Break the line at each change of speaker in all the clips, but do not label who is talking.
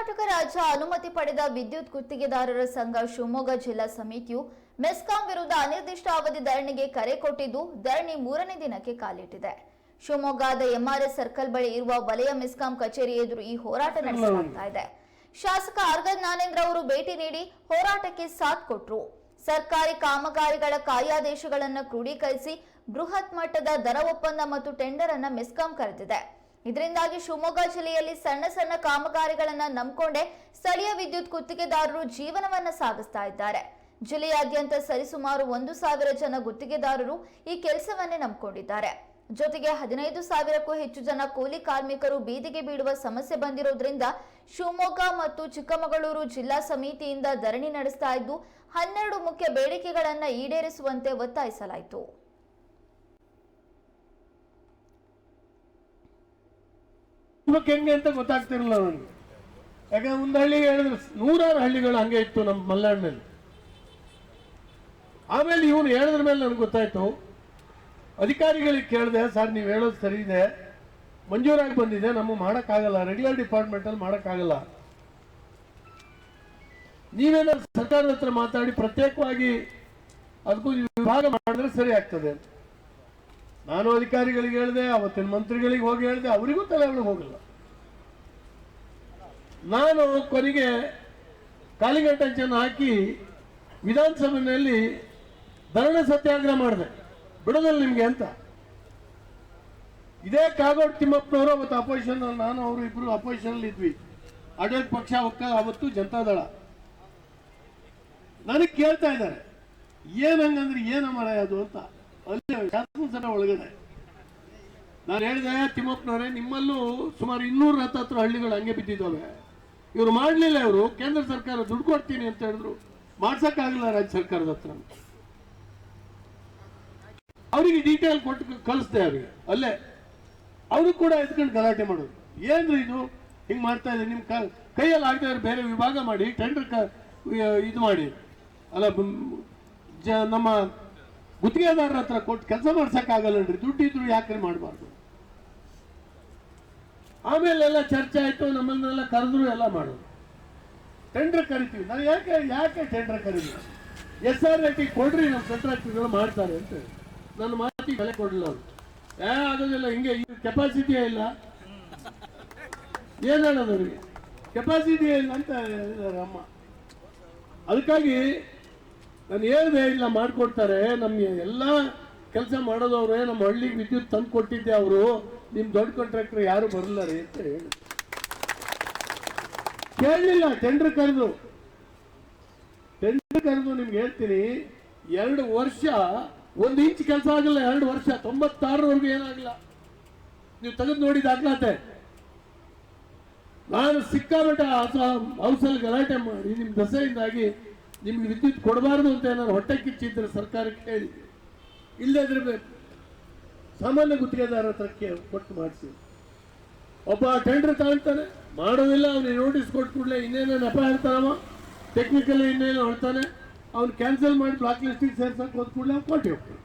ಕರ್ನಾಟಕ ರಾಜ್ಯ ಅನುಮತಿ ಪಡೆದ ವಿದ್ಯುತ್ ಗುತ್ತಿಗೆದಾರರ ಸಂಘ ಶಿವಮೊಗ್ಗ ಜಿಲ್ಲಾ ಸಮಿತಿಯು ಮೆಸ್ಕಾಂ ವಿರುದ್ಧ ಅನಿರ್ದಿಷ್ಟಾವಧಿ ಧರಣಿಗೆ ಕರೆ ಕೊಟ್ಟಿದ್ದು, ಧರಣಿ ಮೂರನೇ ದಿನಕ್ಕೆ ಕಾಲಿಟ್ಟಿದೆ. ಶಿವಮೊಗ್ಗದ ಎಂಆರ್ಎಸ್ ಸರ್ಕಲ್ ಬಳಿ ಇರುವ ವಲಯ ಮೆಸ್ಕಾಂ ಕಚೇರಿ ಎದುರು ಈ ಹೋರಾಟ ನಡೆಸಲಾಗ್ತಾ ಇದೆ. ಶಾಸಕ ಅರ್ಗದ್ ನಾನೇಂದ್ರ ಅವರು ಭೇಟಿ ನೀಡಿ ಹೋರಾಟಕ್ಕೆ ಸಾಥ್ ಕೊಟ್ಟರು ಸರ್ಕಾರಿ ಕಾಮಗಾರಿಗಳ ಕಾರ್ಯಾದೇಶಗಳನ್ನು ಕ್ರೋಢೀಕರಿಸಿ ಬೃಹತ್ ಮಟ್ಟದ ದರ ಒಪ್ಪಂದ ಮತ್ತು ಟೆಂಡರ್ ಅನ್ನ ಮೆಸ್ಕಾಂ ಕರೆದಿದೆ. ಇದರಿಂದಾಗಿ ಶಿವಮೊಗ್ಗ ಜಿಲ್ಲೆಯಲ್ಲಿ ಸಣ್ಣ ಸಣ್ಣ ಕಾಮಗಾರಿಗಳನ್ನು ನಂಬಿಕೊಂಡೇ ಸ್ಥಳೀಯ ವಿದ್ಯುತ್ ಗುತ್ತಿಗೆದಾರರು ಜೀವನವನ್ನ ಸಾಗಿಸ್ತಾ ಇದ್ದಾರೆ. ಜಿಲ್ಲೆಯಾದ್ಯಂತ ಸರಿಸುಮಾರು ಒಂದು ಸಾವಿರ ಜನ ಗುತ್ತಿಗೆದಾರರು ಈ ಕೆಲಸವನ್ನೇ ನಂಬಿಕೊಂಡಿದ್ದಾರೆ. ಜೊತೆಗೆ ಹದಿನೈದು ಸಾವಿರಕ್ಕೂ ಹೆಚ್ಚು ಜನ ಕೂಲಿ ಕಾರ್ಮಿಕರು ಬೀದಿಗೆ ಬೀಳುವ ಸಮಸ್ಯೆ ಬಂದಿರೋದ್ರಿಂದ ಶಿವಮೊಗ್ಗ ಮತ್ತು ಚಿಕ್ಕಮಗಳೂರು ಜಿಲ್ಲಾ ಸಮಿತಿಯಿಂದ ಧರಣಿ ನಡೆಸ್ತಾ ಇದ್ದು ಹನ್ನೆರಡು ಮುಖ್ಯ ಬೇಡಿಕೆಗಳನ್ನು ಈಡೇರಿಸುವಂತೆ ಒತ್ತಾಯಿಸಲಾಯಿತು.
ಇವಾಗ ಹೆಂಗೆ ಅಂತ ಗೊತ್ತಾಗ್ತಿರಲಿಲ್ಲ ನನಗೆ. ಯಾಕಂದ್ರೆ ಒಂದು ಹಳ್ಳಿಗೆ ಹೇಳಿದ್ರೆ ನೂರಾರು ಹಳ್ಳಿಗಳು ಹಂಗೆ ಇತ್ತು ನಮ್ಮ ಮಲೆನಾಡಿನಲ್ಲಿ. ಆಮೇಲೆ ಇವನು ಹೇಳಿದ್ರ ಮೇಲೆ ನನಗೆ ಗೊತ್ತಾಯ್ತು. ಅಧಿಕಾರಿಗಳಿಗೆ ಕೇಳಿದೆ, ಸರ್, ನೀವು ಹೇಳೋದು ಸರಿ ಇದೆ. ಮಂಜೂರಾಗಿ ಬಂದಿದೆ. ನಮ್ಮ ಮಾಡೋಕ್ಕಾಗಲ್ಲ. ರೆಗ್ಯುಲರ್ ಡಿಪಾರ್ಟ್ಮೆಂಟಲ್ಲಿ ಮಾಡೋಕ್ಕಾಗಲ್ಲ. ನೀವೇನಾದ್ರು ಸರ್ಕಾರದ ಹತ್ರ ಮಾತಾಡಿ ಪ್ರತ್ಯೇಕವಾಗಿ ಅದಕ್ಕೂ ವಿಭಾಗ ಮಾಡಿದ್ರೆ ಸರಿ ಆಗ್ತದೆ ನಾನು ಅಧಿಕಾರಿಗಳಿಗೆ ಹೇಳಿದೆ, ಅವತ್ತಿನ ಮಂತ್ರಿಗಳಿಗೆ ಹೋಗಿ ಹೇಳಿದೆ, ಅವರಿಗೂ ತಲೆ ಹೋಗಲ್ಲ. ನಾನು ಕೊನೆಗೆ ಕಾಲಿಗಟ್ಟಂಚನ್ನು ಹಾಕಿ ವಿಧಾನಸಭೆಯಲ್ಲಿ ಧರಣ ಸತ್ಯಾಗ್ರಹ ಮಾಡಿದೆ. ಬಿಡೋದಲ್ಲ ನಿಮ್ಗೆ ಅಂತ. ಇದೇ ಕಾಗೋಡ್ ತಿಮ್ಮಪ್ಪನವರು ಅವತ್ತು ಅಪೋಸಿಷನ್ ನಾನು, ಅವರು ಇಬ್ಬರು ಅಪೋಸಿಷನ್ ಇದ್ವಿ. ಆಡಳಿತ ಪಕ್ಷ, ಒಕ್ಕ, ಅವತ್ತು ಜನತಾದಳ ನನಗೆ ಕೇಳ್ತಾ ಇದ್ದಾರೆ ಏನಂಗಂದ್ರೆ ಏನಮ್ಮ ಅದು ಅಂತ. ಅಲ್ಲಿ ಶಾಸನಸಭೆ ಒಳಗಡೆ. ನಾನು ಹೇಳಿದೆ, ತಿಮ್ಮಪ್ಪನವರೇ, ನಿಮ್ಮಲ್ಲೂ ಸುಮಾರು ಇನ್ನೂರ ಹತ್ತತ್ರ ಹಳ್ಳಿಗಳು ಹಂಗೆ ಬಿದ್ದಿದ್ದಾವೆ. ಇವರು ಮಾಡಲಿಲ್ಲ ಇವರು. ಕೇಂದ್ರ ಸರ್ಕಾರ ದುಡ್ಡು ಕೊಡ್ತೀನಿ ಅಂತ ಹೇಳಿದ್ರು. ಮಾಡ್ಸಕ್ಕಾಗಲ್ಲ ರಾಜ್ಯ ಸರ್ಕಾರದ ಹತ್ರ ಅವರಿಗೆ ಡೀಟೇಲ್ ಕೊಟ್ಟು ಕಳಿಸ್ದೆ ಅವರಿಗೆ. ಅಲ್ಲೇ. ಅವರು ಕೂಡ ಎತ್ಕೊಂಡು ಗಲಾಟೆ ಮಾಡೋದು. ಏನ್ರಿ ಇದು? ಹಿಂಗೆ ಮಾಡ್ತಾ ಇದೆ ನಿಮ್ಮ ಕೈಯಲ್ಲಿ ಆಗದೆ ಬೇರೆ ವಿಭಾಗ ಮಾಡಿ ಟೆಂಡರ್ ಇದು ಮಾಡಿ. ಅಲ್ಲ ಜ, ನಮ್ಮ ಗುತ್ತಿಗೆದಾರರ ಹತ್ರ ಕೊಟ್ಟು ಕೆಲಸ ಮಾಡ್ಸಕ್ಕಾಗಲ್ಲನ್ರಿ ದುಡ್ಡು ಇದ್ರು ಯಾಕೆ ಮಾಡಬಾರ್ದು? ಆಮೇಲೆಲ್ಲ ಚರ್ಚೆ ಆಯ್ತು, ನಮ್ಮನ್ನೆಲ್ಲ ಕರೆದ್ರು ಎಲ್ಲ ಮಾಡೋದು ಟೆಂಡರ್ ಕರಿತೀವಿ. ನಾವು ಯಾಕೆ ಯಾಕೆ ಟೆಂಡರ್ ಕರೀವಿ ಎಸ್ ಆರ್ ಟಿ ಕೊಡ್ರಿ ನಮ್ಮ ಕಂಟ್ರಾಕ್ಟರ್ಗಳು ಮಾಡ್ತಾರೆ ಅಂತ. ನನ್ನ ಮಾತಿಗೆ ಬೆಲೆ ಕೊಡಲಿಲ್ಲ ಅವರು. ಏ, ಆಗೋದಿಲ್ಲ, ಹಿಂಗೆ ಕೆಪಾಸಿಟಿಯೇ ಇಲ್ಲ. ಏನು ಹೇಳೋದು ಅವ್ರಿಗೆ? ಕೆಪಾಸಿಟಿಯೇ ಇಲ್ಲ ಅಂತ ಅಮ್ಮ. ಅದಕ್ಕಾಗಿ ನಾನು ಹೇಳಿದೆ, ಇಲ್ಲ, ಮಾಡಿಕೊಡ್ತಾರೆ. ನಮ್ಮ ಎಲ್ಲ ಕೆಲಸ ಮಾಡೋದವ್ರೆ ನಮ್ಮ ಹಳ್ಳಿಗೆ ವಿದ್ಯುತ್ ತಂದು ಕೊಟ್ಟಿದ್ದೆ ಅವರು. ನಿಮ್ಮ ದೊಡ್ಡ ಕಾಂಟ್ರಾಕ್ಟರ್ ಯಾರು ಬರಲ್ಲ ರೀ ಅಂತ ಹೇಳಿ. ಕೇಳಲಿಲ್ಲ ಟೆಂಡರ್ ಕರೆದು. ಟೆಂಡರ್ ಕರೆದು ನಿಮ್ಗೆ ಹೇಳ್ತೀನಿ, ಎರಡು ವರ್ಷ, ಒಂದು ಇಂಚ್ ಕೆಲಸ ಆಗಲ್ಲ, ಎರಡು ವರ್ಷ, ತೊಂಬತ್ತಾರರವರೆಗೂ ಏನಾಗಲ್ಲ ನೀವು ತೆಗೆದು ನೋಡಿ ದಾಖಲಾತೆ. ನಾನು ಸಿಕ್ಕಾಬಿಟ್ಟ ಹೌಸಲ್ಲಿ ಗಲಾಟೆ ಮಾಡಿ ನಿಮ್ಮ ದಸೆಯಿಂದಾಗಿ ನಿಮ್ಗೆ ವಿದ್ಯುತ್ ಕೊಡಬಾರ್ದು ಅಂತ ಏನಾದ್ರು ಹೊಟ್ಟೆ ಕಿಚ್ಚಿದ್ರೆ ಸರ್ಕಾರಕ್ಕೆ ಹೇಳಿ. ಇಲ್ಲದ್ರೆ ಸಾಮಾನ್ಯ ಗುತ್ತಿಗೆದಾರ ಹತ್ರಕ್ಕೆ ಕೊಟ್ಟು ಮಾಡಿಸಿ. ಒಬ್ಬ ಟೆಂಡರ್ ತಗೊಳ್ತಾನೆ ಮಾಡೋದಿಲ್ಲ, ಅವ್ನಿಗೆ ನೋಟಿಸ್ ಕೊಟ್ಟು ಕೂಡಲೇ ಇನ್ನೇನೋ ನೆಪ ಹೇಳ್ತಾನವ ಟೆಕ್ನಿಕಲಿ ಇನ್ನೇನೋ ಹೊಡ್ತಾನೆ ಅವ್ನು ಕ್ಯಾನ್ಸಲ್ ಮಾಡಿ ಬ್ಲಾಕ್ ಲಿಸ್ಟಿಗೆ ಸೇರ್ಸಕ್ಕೆ ಹೋದ ಕೂಡಲೇ ಅವ್ನು ಕೊಟ್ಟು ಹೋಗ್ತಾನೆ.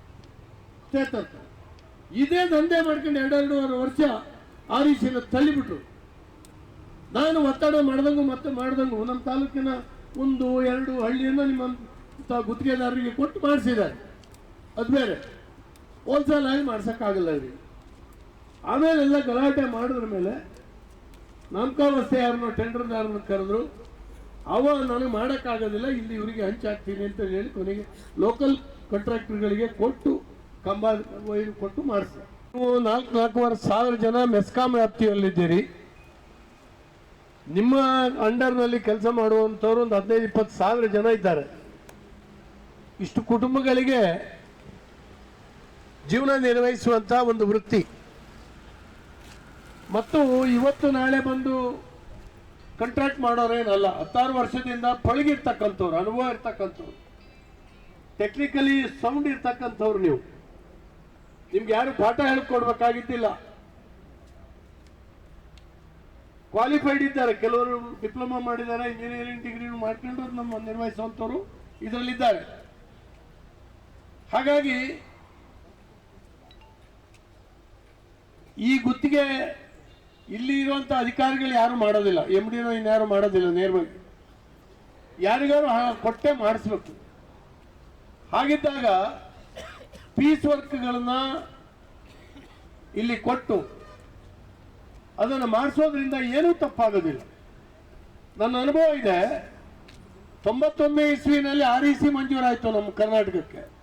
ಇದೇ ದಂಧೆ ಮಾಡ್ಕೊಂಡು ಎರಡೆರಡೂವರೆ ವರ್ಷ ಆ ರೀತಿಯನ್ನು ತಳ್ಳಿಬಿಟ್ರು. ನಾನು ಒತ್ತಡ ಮಾಡ್ದಂಗು ಮತ್ತೆ ಮಾಡ್ದಂಗು. ನಮ್ಮ ತಾಲೂಕಿನ ಒಂದು, ಎರಡು ಹಳ್ಳಿಯನ್ನು ನಿಮ್ಮ ಗುತ್ತಿಗೆದಾರರಿಗೆ ಕೊಟ್ಟು ಮಾಡಿಸಿದ್ದಾರೆ. ಅದು ಬೇರೆ. ಹೋಲ್ಸೇಲ್ ಆಗಿ ಮಾಡ್ಸೋಕ್ಕಾಗಲ್ಲ ಇಲ್ಲಿ ಆಮೇಲೆ ಎಲ್ಲ ಗಲಾಟೆ ಮಾಡಿದ್ರ ಮೇಲೆ ನಾಮಕಾವಸ್ಥೆ ಯಾರನ್ನೋ ಟೆಂಡರ್ದಾರನ್ನ ಕರೆದ್ರು. ಅವ ನನಗೆ ಮಾಡೋಕ್ಕಾಗೋದಿಲ್ಲ, ಇಲ್ಲಿ ಇವರಿಗೆ ಹಂಚಾಕ್ತೀನಿ ಅಂತ ಹೇಳಿ ಕೊನೆಗೆ ಲೋಕಲ್ ಕಾಂಟ್ರಾಕ್ಟರ್ಗಳಿಗೆ ಕೊಟ್ಟು ಕಂಬ, ಕೊಟ್ಟು ಮಾಡಿಸ್ತಾರೆ ನೀವು ನಾಲ್ಕು, ನಾಲ್ಕೂವರೆ ಸಾವಿರ ಜನ ಮೆಸ್ಕಾಂ ವ್ಯಾಪ್ತಿಯಲ್ಲಿದ್ದೀರಿ. ನಿಮ್ಮ ಅಂಡರ್ನಲ್ಲಿ ಕೆಲಸ ಮಾಡುವಂಥವ್ರು ಒಂದು ಹದಿನೈದು, ಇಪ್ಪತ್ತು ಸಾವಿರ ಜನ ಇದ್ದಾರೆ. ಇಷ್ಟು ಕುಟುಂಬಗಳಿಗೆ ಜೀವನ ನಿರ್ವಹಿಸುವಂಥ ಒಂದು ವೃತ್ತಿ. ಮತ್ತು ಇವತ್ತು ನಾಳೆ ಬಂದು ಕಂಟ್ರಾಕ್ಟ್ ಮಾಡೋರೇನಲ್ಲ, ಹತ್ತಾರು ವರ್ಷದಿಂದ ಪಳಗಿರ್ತಕ್ಕಂಥವ್ರು, ಅನುಭವ ಇರ್ತಕ್ಕಂಥವ್ರು. ಟೆಕ್ನಿಕಲಿ ಸೌಂಡ್ ಇರ್ತಕ್ಕಂಥವ್ರು ನೀವು. ನಿಮ್ಗೆ ಯಾರು ಪಾಠ ಹೇಳ್ಕೊಡ್ಬೇಕಾಗಿದ್ದಿಲ್ಲ. ಕ್ವಾಲಿಫೈಡ್ ಇದ್ದಾರೆ. ಕೆಲವರು ಡಿಪ್ಲೊಮಾ ಮಾಡಿದ್ದಾರೆ ಇಂಜಿನಿಯರಿಂಗ್ ಡಿಗ್ರಿ ಮಾಡ್ಕೊಂಡು ನಮ್ಮ ನಿರ್ವಹಿಸುವಂಥವ್ರು ಇದರಲ್ಲಿದ್ದಾರೆ. ಹಾಗಾಗಿ ಈ ಗುತ್ತಿಗೆ ಇಲ್ಲಿ ಇರುವಂಥ ಅಧಿಕಾರಿಗಳು ಯಾರು ಮಾಡೋದಿಲ್ಲ. ಎಂ ಡಿನೋ ಇನ್ಯಾರು ಮಾಡೋದಿಲ್ಲ ನೇರವಾಗಿ. ಯಾರಿಗಾರು ಕೊಟ್ಟೆ ಮಾಡಿಸ್ಬೇಕು. ಹಾಗಿದ್ದಾಗ ಪೀಸ್ ವರ್ಕ್ಗಳನ್ನ ಇಲ್ಲಿ ಕೊಟ್ಟು ಅದನ್ನು ಮಾಡಿಸೋದ್ರಿಂದ ಏನೂ ತಪ್ಪಾಗೋದಿಲ್ಲ. ನನ್ನ ಅನುಭವ ಇದೆ ತೊಂಬತ್ತೊಂದನೇ ಇಸ್ವಿನಲ್ಲಿ ಆರ್ ಇ ಸಿ ಮಂಜೂರಾಯಿತು ನಮ್ಮ ಕರ್ನಾಟಕಕ್ಕೆ.